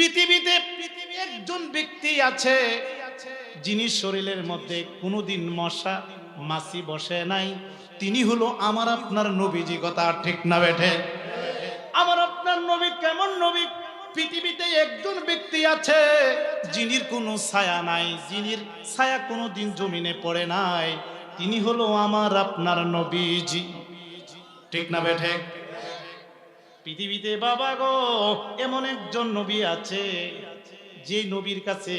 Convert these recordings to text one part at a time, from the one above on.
পৃথিবীতে একজন ব্যক্তি আছে যিনি শরীরের মধ্যে কোনোদিন মশা, মাছি বসে নাই। তিনি হলো আমার আপনার নবীজি, কথা ঠিক না বেঠে। আমার আপনার নবী কেমন নবী? পৃথিবীতে একজন ব্যক্তি আছে যিনির কোনো ছায়া নাই, যিনির ছায়া কোনো দিন জমিনে পড়ে নাই। তিনি হলো আমার আপনার নবীজি। ঠিক না বেঠে? পৃথিবীতে বাবা গো, এমন একজন নবী আছে, যে নবীর কাছে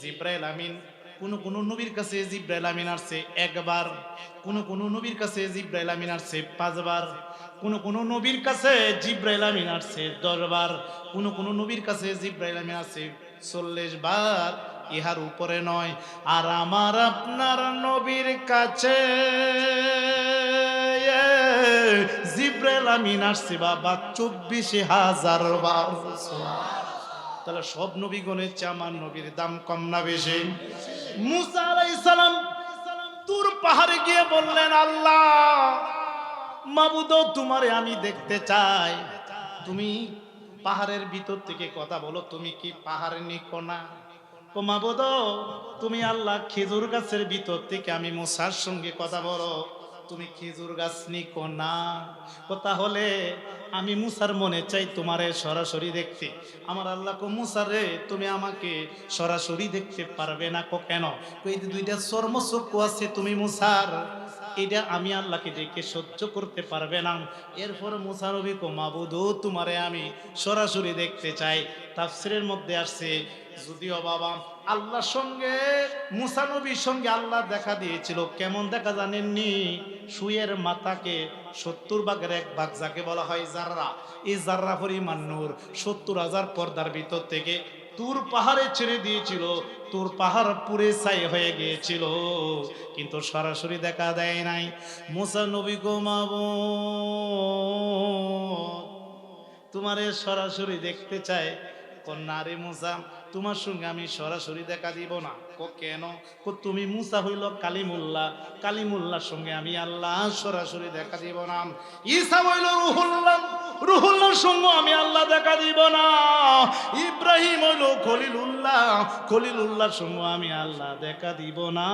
জিব্রাইল আমিন, কোন কোন নবীর কাছে জিব্রাইল আমিন আসছে একবার, কোন কোন নবীর কাছে জিব্রাইল আমিন আসছে পাঁচবার, কোন কোন নবীর কাছে জিব্রাইল আমিন আসছে দশবার, কোন কোন নবীর কাছে জিব্রাইল আমিন আসছে চল্লিশ বার ইহার উপরে নয়, আর আমার আপনার নবীর কাছে জিব্রাইল আমিন আসছে, বাবা, চব্বিশে হাজার বার। তাহলে সব নবীগণের চেয়ে আমার নবীর দাম কম না বেশি? মুসা আলাইহিস সালাম তুর পাহাড়ে গিয়ে বললেন, আল্লাহ মাবুদ তোমারে আমি দেখতে চাই। তুমি পাহাড়ের ভিতর থেকে কথা বলো, তুমি কি পাহাড়ে নিকো না? ও মাবুদ তুমি আল্লাহ খেজুর গাছের ভিতর থেকে আমি মুসার সঙ্গে কথা বলো। তুমি খেজুর গাছ নিকো না। তাহলে আমি মুসার মনে চাই তোমারে সরাসরি দেখতে। আমার আল্লাহ কো মুসার রে, তুমি আমাকে সরাসরি দেখতে পারবে না কো কেন? যে দুইটা চর্মচক্ষু আছে, তুমি মুসার, এটা আমি আল্লাহকে দেখে সহ্য করতে পারবে না। এরপর মুসা নবী কো, মাবুদু, তোমারে আমি সরাসরি দেখতে চাই। তাফসিরের মধ্যে আসছে, যদিও বাবা আল্লাহর সঙ্গে, মুসা নবীর সঙ্গে আল্লাহ দেখা দিয়েছিল। কেমন দেখা জানেননি? সুয়ের মাথাকে সত্তর ভাগের এক ভাগ যাকে বলা হয় জাররা। এই জাররা পরিমাণ নূর। সত্তর হাজার পর্দার ভিতর থেকে তুর পাহাড়ে ছেড়ে দিয়েছিল। তোর পাহাড় পুরে ছাই হয়ে গিয়েছিল। কিন্তু সরাসরি দেখা দেয় নাই। মুসা নবী গোমাবো তোমারে সরাসরি দেখতে চায় কন্যা রে মুসা। তোমার সঙ্গে আমি সরাসরি দেখা দিব না। কো, কেন? কো, তুমি মুসা হইল কালিমুল্লাহ। কালিমুল্লাহর সঙ্গে আমি আল্লাহ সরাসরি দেখা দিব না। ঈসা হইল রুহুল্লাহ। রুহুল্লাহর সঙ্গে আমি আল্লাহ দেখা দিব না। ইব্রাহিম হইল খলিলুল্লাহ। খলিলুল্লাহর সঙ্গে আমি আল্লাহ দেখা দিব না।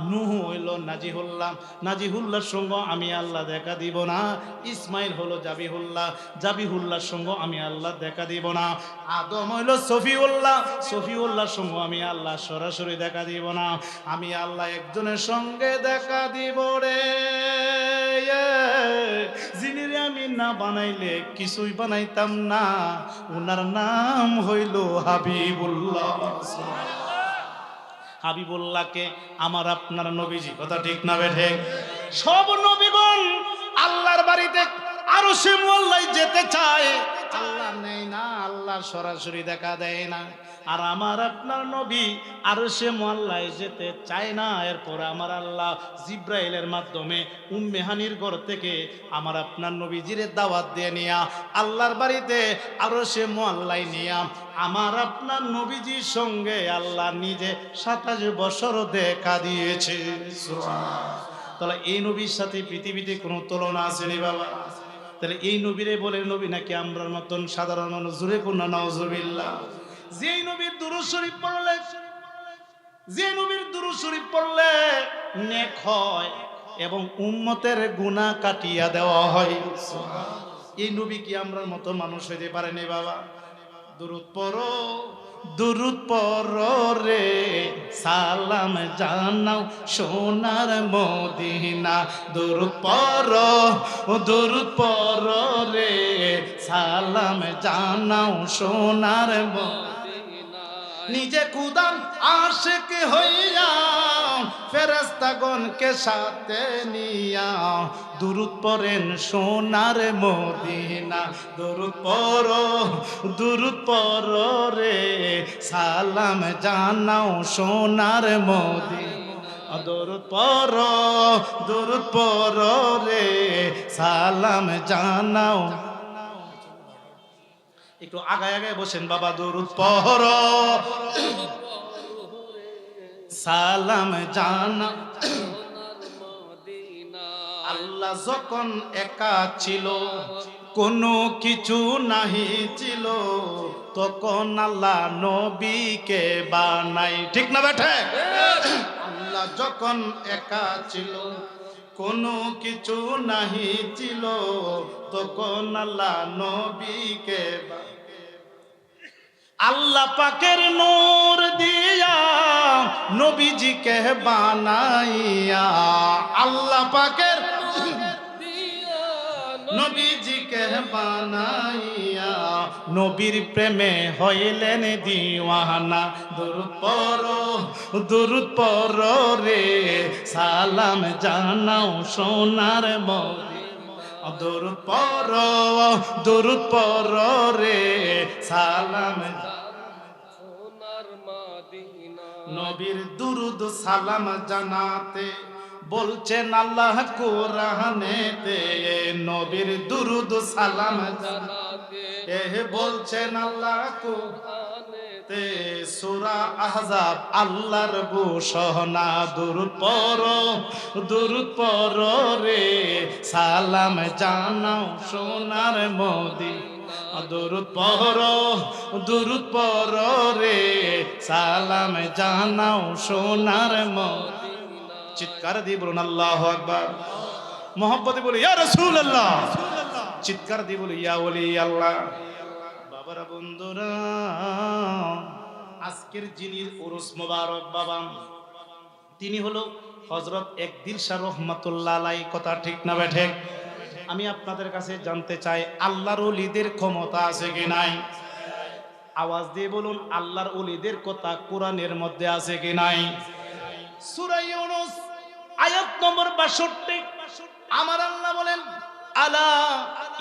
নুহ হইল নাজিহুল্লাহ। নাজিহুল্লাহর সঙ্গে আমি আল্লাহ দেখা দিব না। ইসমাইল হলো জাবিহুল্লাহ। জাবিহুল্লাহর সঙ্গে আমি আল্লাহ দেখা দিব না। আদম হইল সফিউল্লাহ। সফিউল্লাহর সঙ্গে আমি আল্লাহ সরাসরি দেখা দিব না। আমি আল্লাহ একজনের সঙ্গে দেখা দিব রে। যিনি আমি না বানাইলে কিছুই বানাইতাম না। নাম হইল হাবিবুল্লাহ। হাবিবুল্লাহকে আমার আপনার নবীজি, কথা ঠিক না বেঠে? সব নবীগণ আল্লাহর বাড়িতে আরও সে যেতে চায়। আল্লাহ নেই না, আল্লাহ সরাসরি দেখা দেয় না। আর আমার আপনার নবী, আরও সে মোল্লায় যেতে চায় না। এরপর আমার আল্লাহ জিব্রাইলের মাধ্যমে উম্মেহানির ঘর থেকে আমার আপনার নবীজিরে দাওয়াত দিয়ে নিয়া, আল্লাহর বাড়িতে আরও সে মোল্লাই নিয়া, আমার আপনার নবীজির সঙ্গে আল্লাহ নিজে সাতাশ বছর দেখা দিয়েছে। তাহলে এই নবীর সাথে পৃথিবীতে কোনো তুলনা আসেনি বাবা? তাহলে এই নবীরে বলে নবী নাকি আমরার মতন সাধারণ মানুষ? জুড়ে কোন নজরবিল্লা যে নবীর দুরু শরীফ পড়লে যে নবীর দুরু শরীফ পড়লে নেক হয় এবং উম্মতের গুনাহ কাটিয়া দেওয়া হয়। এই নবী কি আমরার মতো মানুষ হইতে পারেনি বাবা? দুরুদ পড়ো। দুরুদ পররে সালাম জানাও সোনার মদিনা। দুরুদ পর দুরুদ পররে রে সালাম জানাও সোনার মদিনা। নিজে কুদাম আশেক হইয়া ফেরেস্তাগণকে সাথে নিয়া দুরুদ পড়েন সোনার মদিনা। দুরুদ পর দুরুদ পর রে, সালাম জানাও সোনার মদিনা। দুরুদ পর দুরুদ পর রে, সালাম জানাও। একটু আগায় আগায় বসেন বাবা, দরুদ পহর সালাম জানা। আল্লাহ যখন একা ছিল, কোনো কিছু নাহি ছিল, তখন আল্লাহ নবীকে বানাই। ঠিক না বেঠে আল্লাহ যখন একা ছিল, কোনো কিছু নাহি ছিল, তখন আল্লাহ নবীকে বা- আল্লাহ পাকের নূর দিয়া নবীজিকে বানাইয়া, আল্লাহ পাকের নবীজিকে বানাইয়া, নবীর প্রেমে হইলেন দিওয়ানা। দুরুদ পর পর রে, সালাম জানাও সোনার মদি দুরুদ পর দুরুদ পর রে সালাম। সোনার মাদিনা। নবীর দুরুদ সালাম জানাতে বলছেন আল্লাহ কোরআনেতে নবীর দুরুদ সালাম জানাতে। এ বলছেন আল্লাহ কোরআনেতে সূরা আহজাব আল্লাহর ঘোষণা, দুরুদ পর দুরুদ পর রে। সালাম জানাও সোনার মোদি দুরুদ পর দুরুদ পর রে। সালাম জানাও সোনার মোদি চিৎকার দিয়ে বলুন, আল্লাহ আকবার। মোহাম্মতে বলি, ইয়া রাসূলুল্লাহ। চিৎকার দিয়ে বলি, ইয়া ওলি আল্লাহ বাবারা, বন্ধুরা আজকের যিনি উরুস মোবারক বাবা, তিনি হলো হজরত একদিন শাহ রহমাতুল্লাহ আলাই কথা ঠিক না বেঠে আমি আপনাদের কাছে জানতে চাই, আল্লাহর ওলিদের ক্ষমতা আছে কি নাই? আওয়াজ দিয়ে বলুন, আল্লাহর ওলিদের কথা কোরআনের মধ্যে আছে কি নাই? সূরা ইউনূস, আয়াত নম্বর 62 আমার আল্লাহ বলেন, আলা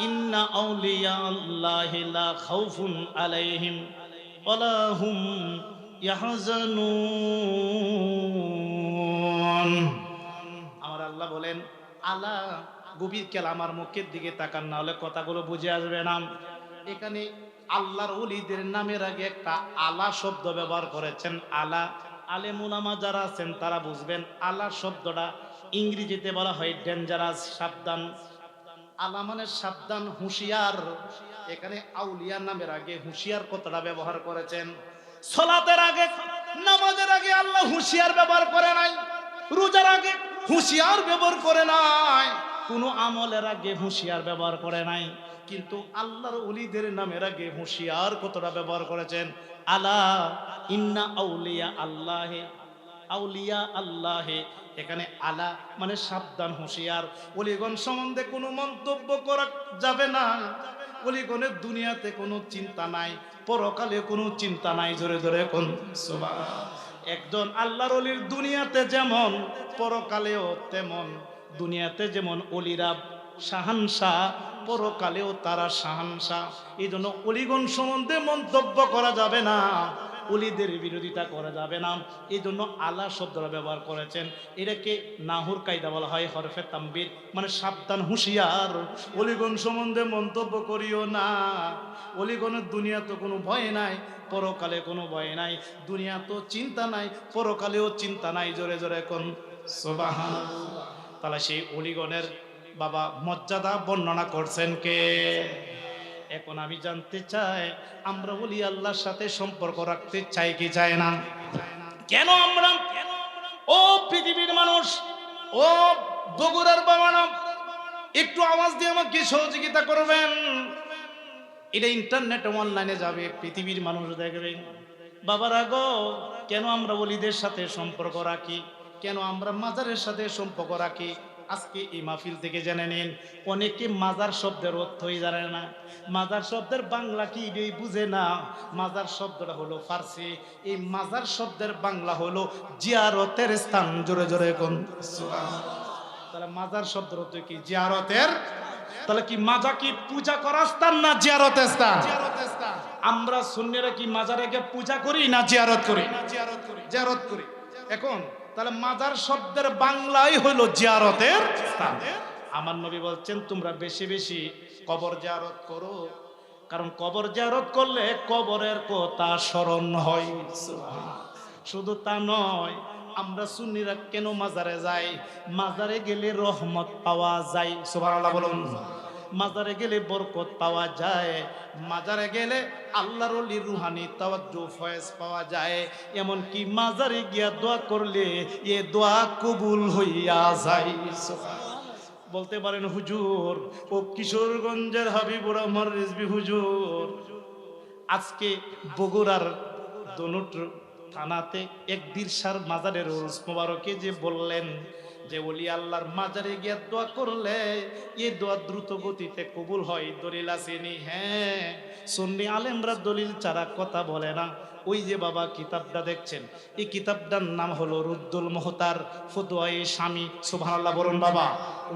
ইন্না আউলিয়া আল্লাহি লা খাউফুন আলাইহিম। ওয়ালা হুম ইয়াহজানুন। আমার আল্লাহ বলেন, আলা, গভীর কেল আমার মুখের দিকে তাকান না হলে কথাগুলো বুঝে আসবে না। এখানে আল্লাহর ওলিদের নামের আগে একটা আলা শব্দ ব্যবহার করেছেন। আলা আলে মুলামা যারা আছেন তারা বুঝবেন, আলা শব্দটা ইংরেজিতে বলা হয় ডেঞ্জারাস সাবধান। আলা মানে সাবধান, হুঁশিয়ার। এখানে আউলিয়া নামের আগে হুঁশিয়ার কথাটা ব্যবহার করেছেন। সলাতের আগে, নামাজের আগে আল্লাহ হুঁশিয়ার ব্যবহার করে নাই। রোজার আগে হুঁশিয়ার ব্যবহার করে নাই। কোনো আমলের আগে হুঁশিয়ার ব্যবহার করে নাই। কিন্তু আল্লাহর অলিদের নামের আগে হুঁশিয়ার কতটা ব্যবহার করেছেন। আলা ইন্না আউলিয়া আল্লাহে আউলিয়া আল্লাহে। এখানে আলা মানে সাবধান হুঁশিয়ার। অলিগণ সম্বন্ধে কোনো মন্তব্য করা যাবে না। অলিগণের দুনিয়াতে কোনো চিন্তা নাই, পরকালে কোনো চিন্তা নাই, জোরে জোরে কোন একজন আল্লাহর অলির দুনিয়াতে যেমন, পরকালেও তেমন, দুনিয়াতে যেমন অলিরা শাহানশাহ পরকালেও তারা শাহানশাহ এই জন্য অলিগণ সম্বন্ধে মন্তব্য করা যাবে না। অলিদের বিরোধিতা করা যাবে না। এই জন্য আলা শব্দটা ব্যবহার করেছেন। এটাকে নাহুর কায়দা বলা হয়, হরফে তাম্বির মানে সাবধান, হুঁশিয়ার। অলিগণ সম্বন্ধে মন্তব্য করিও না। অলিগণের দুনিয়া তো কোনো ভয় নাই, পরকালে কোনো ভয় নাই। দুনিয়া তো চিন্তা নাই, পরকালেও চিন্তা নাই, জোরে জোরে সুবহানাল্লাহ। তাহলে সেই অলিগণের বাবা মর্যাদা বর্ণনা করছেন কে? এখন আমি জানতে চাই, আমরা বলি আল্লাহর সাথে সম্পর্ক রাখতে চাই কি চাই না? কেন আমরা? ও পৃথিবীর মানুষ, ও বগুড়ার বাবানা একটু আওয়াজ দিয়ে আমাকে সহযোগিতা করবেন? এটা ইন্টারনেট অনলাইনে যাবে, পৃথিবীর মানুষ দেখবে। বাবারা গো, কেন আমরা ওলিদের সাথে সম্পর্ক রাখি? কেন আমরা মাজারের সাথে সম্পর্ক রাখি? আজকে এই মাহফিল থেকে জেনে নিন, অনেকে মাজার শব্দের অর্থই জানে না। মাজার শব্দের বাংলা কি এটাই বুঝে না। মাজার শব্দটা হলো ফার্সি। এই মাজার শব্দের বাংলা হলো জিয়ারতের স্থান, জোরে জোরে কোন। তাহলে মাজার শব্দের অর্থ কি? জিয়ারতের। তাহলে কি মাজা কি পূজা করার স্থান না জিয়ারতের স্থান? আমরা সুন্নিরা কি মাজারে পূজা করি না জিয়ারত করি? জিয়ারত করি। এখন তাহলে মাজার শব্দের বাংলাই হলো জিয়ারতের স্থান। আমার নবী বলছেন, তোমরা বেশি বেশি কবর জিয়ারত করো। কারণ কবর জিয়ারত করলে কবরের কথা স্মরণ হয়। শুধু তা নয়, আমরা সুন্নিরা কেন মাজারে যাই? মাজারে গেলে রহমত পাওয়া যায়। সুবহানাল্লাহ বলুন। মাজারে গেলে বরকত পাওয়া যায়, মাজারে গেলে আল্লাহর অলির রুহানি তাওয়াজ্জু ফয়েজ পাওয়া যায়। এমন কি মাজারে গিয়া দোয়া করলে এ দোয়া কবুল হইয়া যায়। বলতে পারেন, হুজুর, ও কিশোরগঞ্জের হাবিবুর রহমান রিজবি হুজুর, আজকে বগুড়ার দনুট থানাতে এক দিরসার মাজারের রোজ মোবারকে যে বললেন যে ওলি আল্লাহর মাজারে গিয়ে দোয়া করলে, এই দোয়া দ্রুত গতিতে কবুল হয়। দলিল আসেনি হ্যাঁ। সুন্নি আলেমরা দলিল ছাড়া কথা বলে না। ওই যে বাবা কিতাবটা দেখছেন, এই কিতাবটার নাম হলো রুদ্দুল মোহতার ফতোয়াই স্বামী। সুবহানাল্লাহ, বলুন বাবা।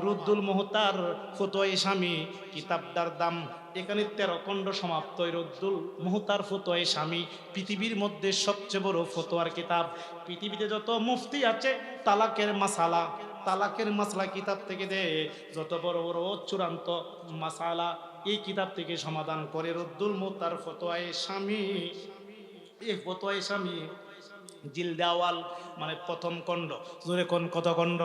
রুদ্দুল মোহতার ফতোয়াই স্বামী, কিতাবটার দাম এখানে তেরো খণ্ড সমাপ্ত। রুদ্দুল মোহতার ফতোয়াই স্বামী পৃথিবীর মধ্যে সবচেয়ে বড় ফতোয়ার কিতাব। পৃথিবীতে যত মুফতি আছে, তালাকের মাসালা, তালাকের মাসলা কিতাব থেকে দে। যত বড় বড় চূড়ান্ত মাসালা, এই কিতাব থেকে সমাধান করে রুদ্দুল মোহতার ফতোয়াই স্বামী। এই স্বামী জিলদাওয়াল মানে প্রথম খণ্ড জোরে কোন কত খণ্ড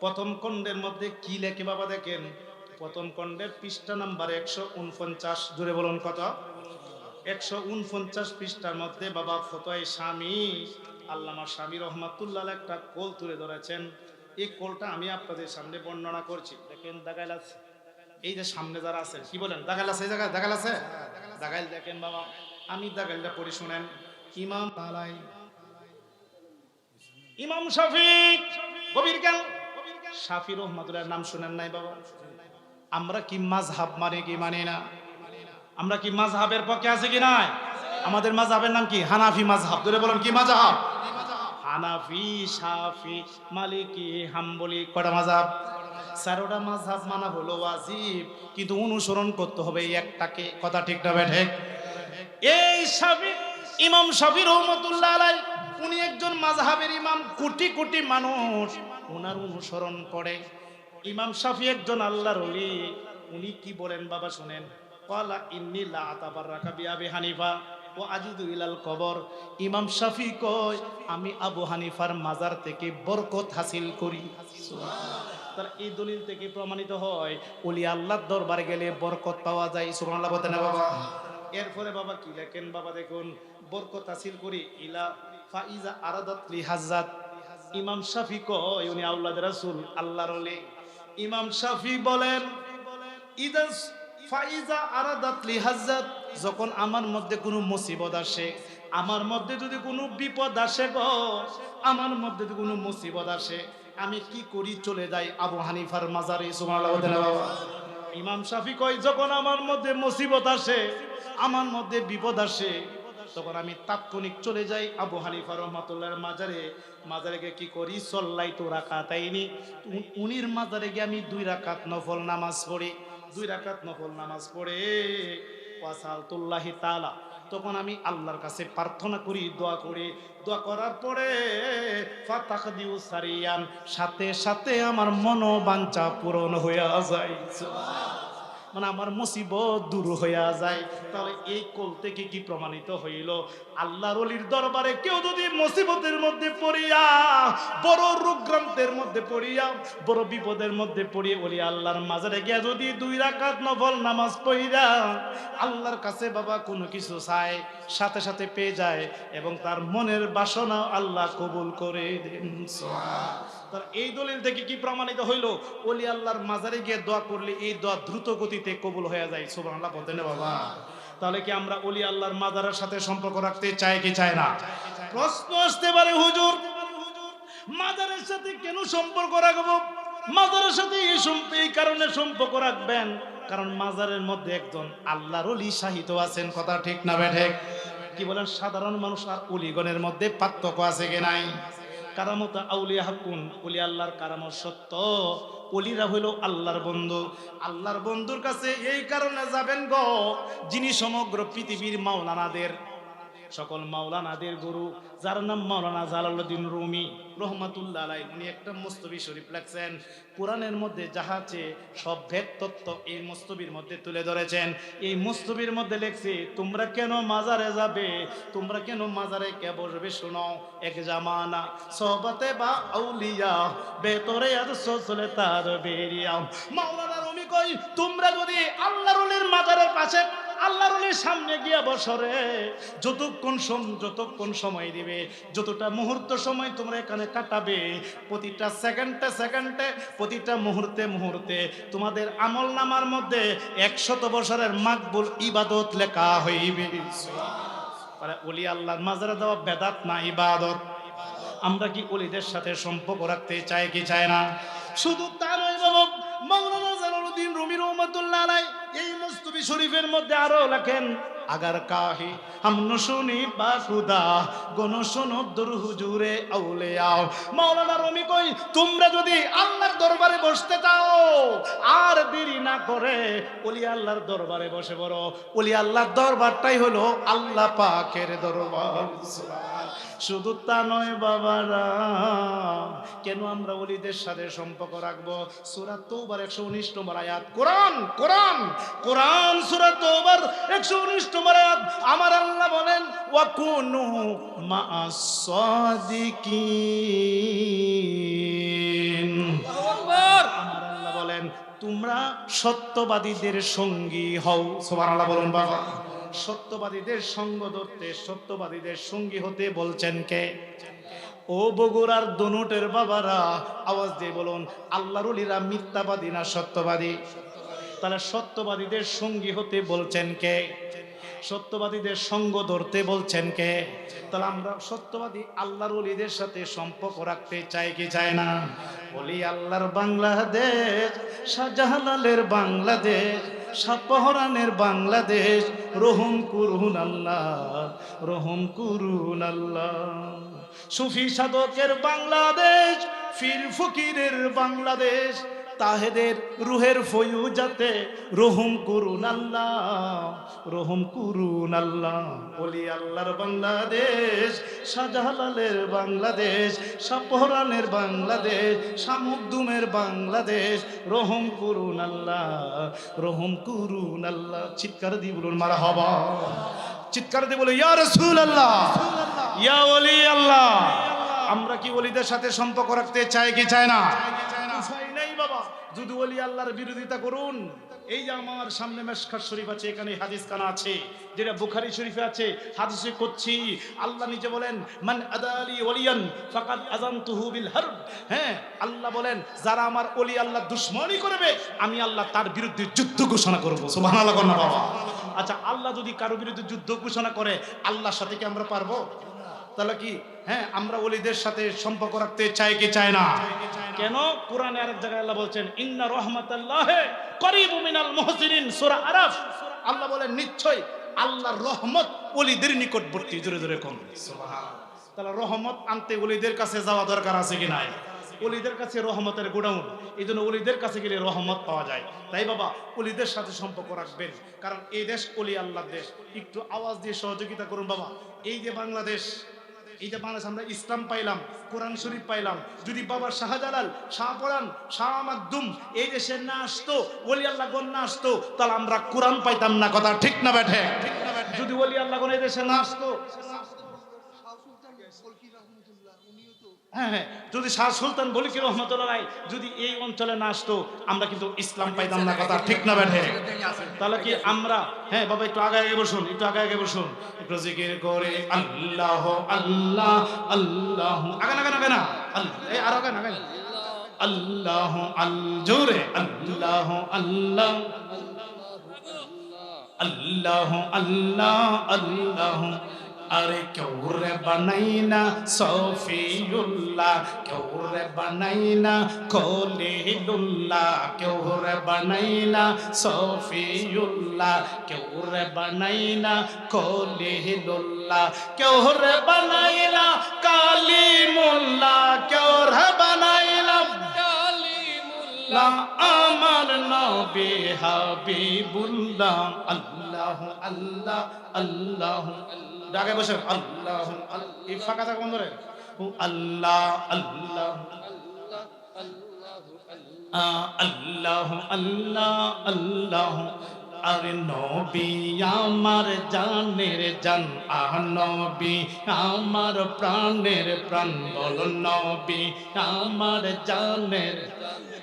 প্রথম খণ্ডের মধ্যে কি লেখে বাবা দেখেন প্রথম খণ্ডের পৃষ্ঠা নাম্বার একশো উনপঞ্চাশ জোরে বলুন কত একশো উনপঞ্চাশ পৃষ্ঠার মধ্যে বাবা ফতোয় স্বামী আল্লামা স্বামী রহমাতুল্লাহ একটা কোল তুলে ধরেছেন এই কোলটা আমি আপনাদের সামনে বর্ণনা করছি দেখেন দেখাইল আছে এই যে সামনে যারা আছেন কি বলেন দেখাইল আছে এই জায়গায় দেখাইল আছে দেখাইল দেখেন বাবা আমি দেখাইলটা পড়ি শুনেন। ইমাম আলাই ইমাম শফিক, গভীর জ্ঞান। শাফি রহমাতুল্লাহর নাম শুনেন নাই বাবা। আমরা কি মাযহাব মানে কি মানে না? আমরা কি মাযহাবের পক্ষে আছে কি নাই? আমাদের মাযহাবের নাম কি? হানাফি মাযহাব। ধরে বলুন, কি মাযহাব? হানাফি, শাফি, মালিকি, হাম্বলি কটা মাযহাব? চারোটা মাযহাব মানা হলো ওয়াজিব। কিন্তু অনুসরণ করতে হবে একটাকে। কথা ঠিক না বেঠে এই শাফি ইমাম শাফি রহমতুল্লাহ আলাই, উনি একজন মাযহাবের ইমাম, কোটি কোটি মানুষ। ওনার অনুসরণ করে। ইমাম শাফি একজন আল্লাহর ওলি। উনি কি বলেন বাবা শুনেন। ক্বালা ইন্নী লা আতাবাররাকা বিআবি হানিফা ও আজিদু ইলাল কবর। ইমাম শাফি কয়, আমি আবু হানিফার মাজার থেকে বরকত হাসিল করি। তার এই দলিল থেকে প্রমাণিত হয়, ওলি আল্লাহর দরবারে গেলে বরকত পাওয়া যায়। সুবহানাল্লাহ বলতে না বাবা? এরপরে বাবা কি লেখেন? বাবা দেখুন, বরকত হাসিল করি, ইলা ফাইজা আরাদাত লি হাজ্জাত। ইমাম শাফি কয়, উনি আউলাদ রাসূল, আল্লাহর ওলি। ইমাম শাফি বলেন, ইদা ফাইজা আরাদাত লি হাজ্জাত যখন আমার মধ্যে কোনো মুসিবত আসে, আমার মধ্যে যদি কোনো বিপদ আসে গো, আমার মধ্যে যদি কোনো মুসিবত আসে, আমি কি করি চলে যাই আবু হানিফার মাজারে? সুবহানাল্লাহ বাবা। ইমাম শাফি কয়, যখন আমার মধ্যে মুসিবত আসে, আমার মধ্যে বিপদ আসে, তখন আমি তাৎক্ষণিক চলে যাই আবু হানিফা রহমাতুল্লাহর মাজারে। মাজারে গিয়ে কি করি? সল্লাই তো রাখা তাইনি উনির মাজারে গিয়ে আমি দুই রাকাত নফল নামাজ পড়ি। দুই রাকাত নফল নামাজ পড়ে। ওয়াসালতুল্লাহি তাআলা। তখন আমি আল্লাহর কাছে প্রার্থনা করি, দোয়া করি। দোয়া করার পরে ফাতাকদিউ সারিয়ান, সাথে সাথে আমার মনোবাঞ্ছা পূরণ হইয়া যায়। মানে আমার মুসিবত দূর হইয়া যায়। তাহলে এই কোল থেকে কি প্রমাণিত হইল? আল্লাহর অলির দরবারে কেউ যদি মুসিবতের মধ্যে পড়িয়া, বড় রোগগ্রান্তের মধ্যে পড়িয়া, বড় বিপদের মধ্যে পড়িয়ে বলি আল্লাহর মাজারে গিয়া যদি দুই রাকাত নফল নামাজ পড়িয়া, আল্লাহর কাছে বাবা কোনো কিছু চায়, সাথে সাথে পেয়ে যায় এবং তার মনের বাসনা আল্লাহ কবুল করে দেন। এই দলিল থেকে কি প্রমাণিত হইল? ওলি আল্লাহর মাজারে গিয়ে দোয়া করলে এই দোয়া দ্রুত গতিতে কবুল হয়ে যায়। সুবহানাল্লাহ, বলতেন না বাবা। তাহলে কি আমরা ওলি আল্লাহর মাজারের সাথে সম্পর্ক রাখতে চাই কি চাই না? প্রশ্ন আসতে পারে, হুজুর। মাজারের সাথে কেন সম্পর্ক রাখব? মাজারের সাথে এই কারণে সম্পর্ক রাখবেন। কারণ মাজারের মধ্যে একজন আল্লাহর অলি সাহিত্য আছেন, কথা ঠিক না বেঠে কি বলেন, সাধারণ মানুষ আর অলিগণের মধ্যে পার্থক্য আছে কি নাই? কারামত আউলিয়া হাকুন। অলি আল্লাহর কারামত সত্য। অলিরা হইল আল্লাহর বন্ধু। আল্লাহর বন্ধুর কাছে এই কারণে যাবেন গো, যিনি সমগ্র পৃথিবীর মাওলানাদের সকল মাওলানাদের গুরু, যার নাম মাওলানা জালালউদ্দিন রুমি, রহমাতুল্লাহ আলাই উনি একটা মুস্তবি শরীফ লেখছেন। কোরআনের মধ্যে যাহা আছে, সব ভেদ তত্ত্ব এই মুস্তবির মধ্যে তুলে ধরেছেন। এই মুস্তবির মধ্যে লেখছে, তোমরা কেন মাজারে যাবে? তোমরা কেন মাজারে কে বসবে শোনো? এক জামানা সহবতে বা আউলিয়া বেতরে আর সসলে তার বেরিয়া। মাওলানা রুমি কই তোমরা যদি আল্লাহর ওলির মাজারের পাশে আল্লাহর সামনে গিয়া বসরে যতক্ষণ সম যতক্ষণ সময় দিবে, যতটা মুহূর্ত সময় তোমরা এখানে কাটাবে, প্রতিটা সেকেন্ডে সেকেন্ডে, প্রতিটা মুহূর্তে মুহূর্তে তোমাদের আমল নামার মধ্যে একশত বছরের মাকবুল ইবাদত লেখা হইবে। ওলি আল্লাহর মাজারে দেওয়া বেদাত না ইবাদত। আমরা কি অলিদের সাথে সম্পর্ক রাখতে চাই কি চায় না? শুধু তা নয় বাবা রুমি রহমাতুল্লাহ এই মুস্তাফি শরীফের মধ্যে আরও লেখেন, আগার কাহি, হাম শুনি বা খুদা গণ হুজুরে আউলে আও মাওলানা রুমি কই, তোমরা যদি আল্লাহর দরবারে বসতে চাও, আর দেরি না করে ওলি আল্লাহর দরবারে বসে বড় ওলি আল্লাহর দরবারটাই হলো আল্লাহ পাকের দরবার শুধু তা নয় বাবারা কেন আমরা ওলিদের সাথে সম্পর্ক রাখব? সুরাত তৌবার একশো উনিশ নম্বর আয়াত। কোরআন কোরআন কোরআন সুরাত তৌবার একশো উনিশ নম্বর আয়াত। আমার আল্লাহ বলেন ওয়াকুনু মা সাদিকিন। আমার আল্লাহ বলেন তোমরা সত্যবাদীদের সঙ্গী হও। সুবহানাল্লাহ বলুন বাবা। সত্যবাদীদের সঙ্গ ধরতে, সত্যবাদীদের সঙ্গী হতে বলছেন কে? ও বগুড়ার দনুটের বাবারা, আওয়াজ দিয়ে বলুন, আল্লাহর উলিরা মিথ্যাবাদী না সত্যবাদী? তাহলে সত্যবাদীদের সঙ্গী হতে বলছেন কে? সত্যবাদীদের সঙ্গ ধরতে বলছেন কে? তাহলে আমরা সত্যবাদী আল্লাহর অলিদের সাথে সম্পর্ক রাখতে চাই কি চায় না? বলি আল্লাহর বাংলাদেশ শাহজাহালালের বাংলাদেশ সাপহরানের বাংলাদেশ রোহম করুন আল্লাহ রোহম করুন আল্লাহ। সুফি সাধকের বাংলাদেশ ফির ফকিরের বাংলাদেশ, তাহেদের রুহের ফয়ু যাতে রহম করুন আল্লাহ, রহম করুন আল্লাহ। বলি আল্লাহর বাংলাদেশ, শাহজালালের বাংলাদেশ সাপহরানের বাংলাদেশ, শামুকদুমের বাংলাদেশ, রহম করুন আল্লাহ, রহম করুন আল্লাহ। চিৎকার দিয়ে বলুন মারা হবা চিৎকার দিয়ে বলে ইয়া রসুল আল্লাহ ইয়া ওলি আল্লাহ। আমরা কি ওলিদের সাথে সম্পর্ক রাখতে চাই কি চাই না? উপায় নেই বাবা। যদি ওলি আল্লাহর বিরোধিতা করুন এই যে আমার সামনে মেশখার শরীফ আছে এখানে হাদিস কানা আছে যেটা বুখারি শরীফে আছে হাদিসে করছি আল্লাহ নিজে বলেন মান আদালি ওলিয়ান ফাকাদ আযানতুহু বিল হারব। হ্যাঁ আল্লাহ বলেন যারা আমার ওলি আল্লাহ দুশ্মনী করবে আমি আল্লাহ তার বিরুদ্ধে যুদ্ধ ঘোষণা করব। সুবহানাল্লাহ বাবা। আচ্ছা আল্লাহ যদি কারও বিরুদ্ধে যুদ্ধ ঘোষণা করে আল্লাহর সাথে কি আমরা পারব? তাহলে কি? হ্যাঁ আমরা ওলিদের সাথে সম্পর্ক রাখতে চাই কি চাই না? কেন? কোরআনে আরেক জায়গায় আল্লাহ বলছেন ইন্না রহমাতাল্লাহ করিবু মিনাল মুহসিনিন সূরা আরাফ। আল্লাহ বলেন নিশ্চয় আল্লাহর রহমত ওলিদের নিকটবর্তী জোরে জোরে কম। তাহলে রহমত আনতে ওলিদের কাছে যাওয়া দরকার আছে কি নাই? অলিদের কাছে রহমতের গোডাউন এই জন্য অলিদের কাছে গেলে রহমত পাওয়া যায়। তাই বাবা অলিদের সাথে সম্পর্ক রাখবেন কারণ এই দেশ অলি আল্লাহর দেশ। একটু আওয়াজ দিয়ে সহযোগিতা করুন বাবা। এই যে বাংলাদেশ এই যে বাংলাদেশ আমরা ইসলাম পাইলাম কোরআন শরীফ পাইলাম। যদি বাবা শাহজালাল শাহপরান শাহ মাকদুম এই দেশে না আসতো ওলি আল্লাহ গণ না আসতো তাহলে আমরা কোরআন পাইতাম না কথা ঠিক না ব্যাঠে? যদি ওলি আল্লাহ গণ এই দেশে না আসতো। হ্যাঁ হ্যাঁ। যদি শাহ সুলতান বলি কি রহমতুল্লাহ যদি এই অঞ্চলে না আসতো আমরা কিন্তু ইসলাম পাইতাম না কথা ঠিক না ব্যাঠে। তাহলে কি আমরা হ্যাঁ বাবা একটু আগে আগে বসুন একটু আগে আগে বসুন। একটু জিকির করে আল্লাহ আল্লাহ আল্লাহ আগে না আগে না আল্লাহ আর আগে না আগে। আল্লাহ আল জোরে আল্লাহ আল্লাহ। আল্লাহ আল্লাহ আল্লাহ। আরে কেউ রে বানাইনা সফিউল্লাহ কেউ রে বানাইনা খলিলুল্লাহ কেউ রে বানাইনা সফিউল্লাহ কেউ রে বানাইনা খলিলুল্লাহ কেউ রে বানাই না কালিমুল্লাহ কেউ রে বানাইলা লা আমার নবী হাবিবুল্লাহ আল্লাহ আল্লাহ আল্লাহ। ডাকে বসে আল্লাহ এই ফাঁকা থাকা বন্ধ আল্লাহ আল্লাহ আল্লাহ আল্লাহ আল্লাহ আরে নবী আমার জানের জান আহ নবী আমার প্রাণের প্রাণ বল নবী আমার জানের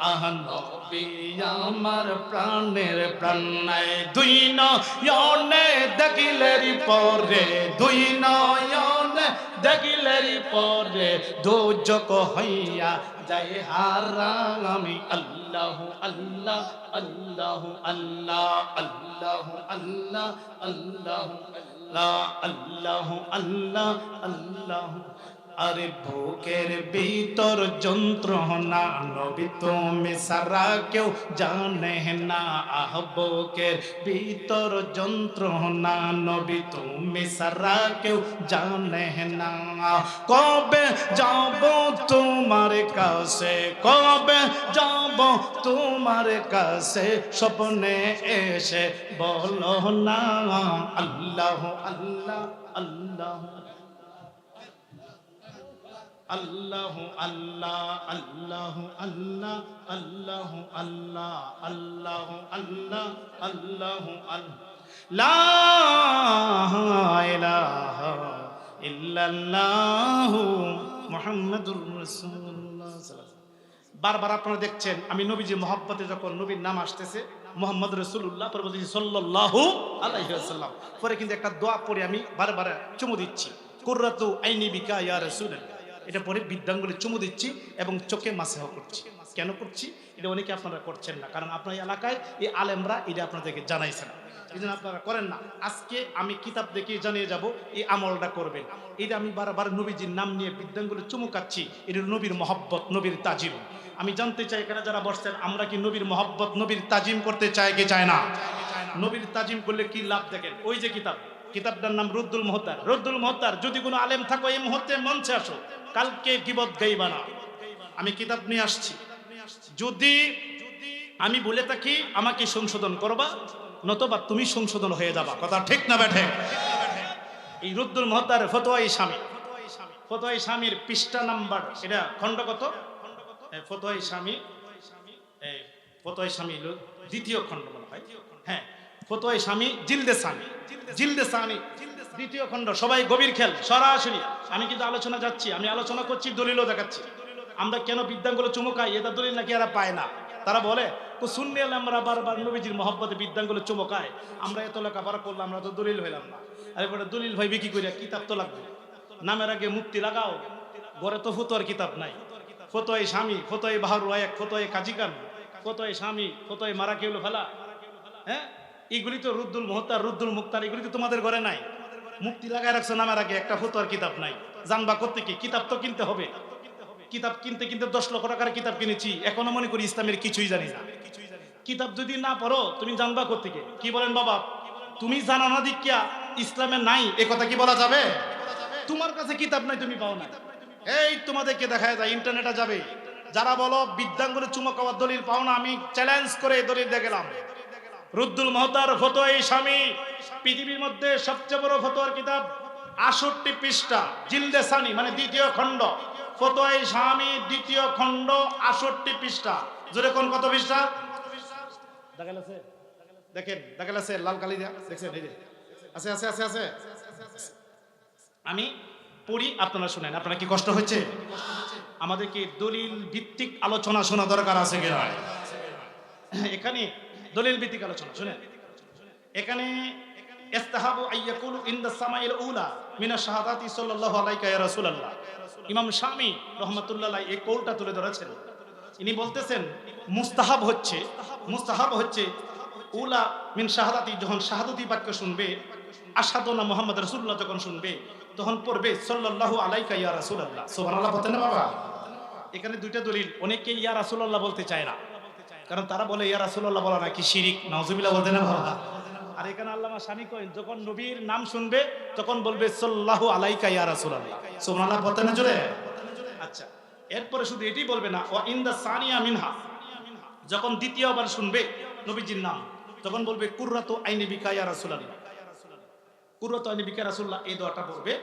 আহ নবী নবী আমার প্রাণের প্রাণ নাই। দুই নয়নে দেখিলেরি পরে, দুই নয়নে দেখিলেরি পরে দুজক হইয়া যাই হারামি। আল্লাহ আল্লাহ আল্লাহ আল্লাহ আল্লাহ আল্লাহ আল্লাহ আল্লাহ আল্লাহ আল্লাহ আরে বুকের ভিতর যন্ত্রণা, নবী তুমি সারা কেউ জানে না। আহ, বুকের ভিতর যন্ত্রণা, নবী তুমি সারা কেউ জানে না। কবে যাব তোমার কাছে, কবে যাব তোমার কাছে? স্বপ্নে এসে বলো না। আল্লাহ আল্লাহ আল্লাহ। আল্লাহ আল্লাহ আল্লাহ আল্লাহ আল্লাহ আল্লাহ আল্লাহ আল্লাহ আল্লাহ আল্লাহ। বারবার আপনারা দেখছেন, আমি নবীজি মহব্বতে যখন নবীর নাম আসতেছে মোহাম্মদ রসুল্লাহ পরে বলছি আলাইহি ওয়াসাল্লাম। পরে কিন্তু একটা দোয়া পড়ে আমি বারবার চুমু দিচ্ছি। কুররাতু আইনি বিকা ইয়া রাসূলুল্লাহ। এটা পরে বিদ্যাঙ্গুলি চুমু দিচ্ছি এবং চোখে মাসেহ করছি। কেন করছি? এটা অনেকে আপনারা করছেন না। কারণ আপনার এলাকায় এই আলেমরা এটা আপনাদেরকে জানাইছে না এই জন্য আপনারা করেন না। আজকে আমি কিতাব দেখে জানিয়ে যাব এই আমলটা করবেন। এটা আমি বারবার নবীজির নাম নিয়ে বিদ্যাঙ্গুলি চুমুকাচ্ছি এটা নবীর মহব্বত, নবীর তাজিম। আমি জানতে চাই এখানে যারা বসছেন, আমরা কি নবীর মহব্বত, নবীর তাজিম করতে চাই কি চায় না? নবীর তাজিম করলে কি লাভ দেখেন? ওই যে কিতাব। কিতাবটার নাম রুদ্দুল মোহতার। রুদ্দুল মোহতার যদি কোনো আলেম থাকো এই মুহূর্তে মঞ্চে আসো। কালকে গিবত গাইবা না। আমি কিতাব নিয়ে আসছি। যদি আমি বলে থাকি আমাকে সংশোধন করবা নতবা তুমি সংশোধন হয়ে যাবা। কথা ঠিক না ব্যাঠে? এই রুদ্দুল মোহতার ফতোয়াই স্বামী। ফতোয়াই স্বামীর পৃষ্ঠা নাম্বার এটা খণ্ড কত? এ, ফতোয়াই স্বামী ফতোয়াই স্বামী দ্বিতীয় খণ্ড মনে হয়। হ্যাঁ ফতোয়াই স্বামী জিলদে স্বামী জিলদে স্বামী দ্বিতীয় খণ্ড, সবাই গভীর খেল, সরাসরি। আমি কিন্তু আলোচনা যাচ্ছি, আমি আলোচনা করছি, দলিলও দেখাচ্ছি। আমরা কেন বিদ্যাঙ্গুলো চুমকাই এটা দলিল নাকি এরা পায় না? তারা বলে শুনলে আমরা বারবার নবীজির মহব্বতে বিদ্যাঙ্গুলো চুমকায় আমরা এত লেখা লেখাপড়া করলাম, আমরা তো দলিল হইলাম না। আর দলিল ভাই, বিক্রি করিয়া কিতাব তো লাগবে। নামের আগে মুক্তি লাগাও। ঘরে তো ফুতোর কিতাব নাই। ফতোয় স্বামী ফতোয় বাহার এক ফতোয় কাজিকান ফতোয় স্বামী ফতোয় মারা কেউ ফেলা। হ্যাঁ? এগুলি তো রুদ্দুল মোহতার, রুদ্দুল মুক্তার, এগুলি তো তোমাদের ঘরে নাই। মুক্তি লাগায় রাখছো নামের আগে, একটা ফতোয়ার কিতাব নাই। জানবা করতে কি কিতাব তো কিনতে হবে। কিতাব কিনতে কিনতে দশ লক্ষ টাকার কিতাব কিনেছি, এখনও মনে করি ইসলামের কিছুই জানি না। কিতাব যদি না পড়ো, তুমি জানবা করতে কি বলেন বাবা? তুমি জানা না দিকিয়া ইসলামে নাই, এ কথা কি বলা যাবে? তোমার কাছে কিতাব নাই, তুমি পাও না। এই তোমাদেরকে দেখা যায়, ইন্টারনেটে যাবে। যারা বলো, বিদ্যাঙ্গুলে চুমকাওয়ার দলিল পাও না, আমি চ্যালেঞ্জ করে দলিল দেখলাম রুদ্দুল মহতার ফতোয়া স্বামী পৃথিবীর মধ্যে সবচেয়ে বড় ফতোয়ার কিতাব আষট্টি পৃষ্ঠা, জিলদে সানি মানে দ্বিতীয় খণ্ড। ফতোয়াই স্বামী দ্বিতীয় খণ্ড আষট্টি পৃষ্ঠা। জোরে কোন কত পৃষ্ঠা? দেখেন দেখা গেছে লাল কালি দেখছেন, এই যে। আছে আছে আছে আছে। আমি পড়ি, আপনারা শুনেন। আপনারা কি কষ্ট হচ্ছে? আমাদের কি দলিল ভিত্তিক আলোচনা শোনা দরকার আছে কিনা? এখানে দলিল ভিত্তিক আলোচনা, শুনেন। এখানে ইস্তাহাবু আইয়াকুলু ইনদা সামাইল উলা মিনা শাহাদাতি সাল্লাল্লাহু আলাইকা ইয়া রাসূলুল্লাহ। ইমাম শামি রহমাতুল্লাহ আলাইহি এই কৌলটা তুলে ধরেছেন। ইনি বলতেছেন, মুস্তাহাব হচ্ছে মুস্তাহাব হচ্ছে উলা মিন শাহাদাতি যখন শাহাদতি বাক্য শুনবে আসাদু না মুহাম্মদ রাসূলুল্লাহ যখন শুনবে, তখন পড়বে সাল্লাল্লাহু আলাইকা ইয়া রাসূলুল্লাহ। সুবহানাল্লাহ বলতেন না বাবা? এখানে দুইটা দলিল অনেকে ইয়া রাসূলুল্লাহ বলতে চায় না। কারণ তারা বলে, ইয়া রাসূলুল্লাহ, বলা নাকি শিরিক? নাউজুবিল্লাহ বলতে না বাবা আর এখানে আল্লামা স্বামী কইন যখন নবীর নাম শুনবে, তখন বলবে, সাল্লাল্লাহু আলাইকা ইয়া রাসূলুল্লাহ। সুবহানাল্লাহ বলতে না জোরে? আচ্ছা এরপরে শুধু এটাই বলবে না, ওয়া ইন দা সানিয়া মিনহা। যখন দ্বিতীয়বার শুনবে নবীজির নাম, তখন বলবে, কুররাতু আইনি বিকা ইয়া রাসূলুল্লাহ। কুররাতু আইনি বিকা রাসূলুল্লাহ, এই দোয়াটা পড়বে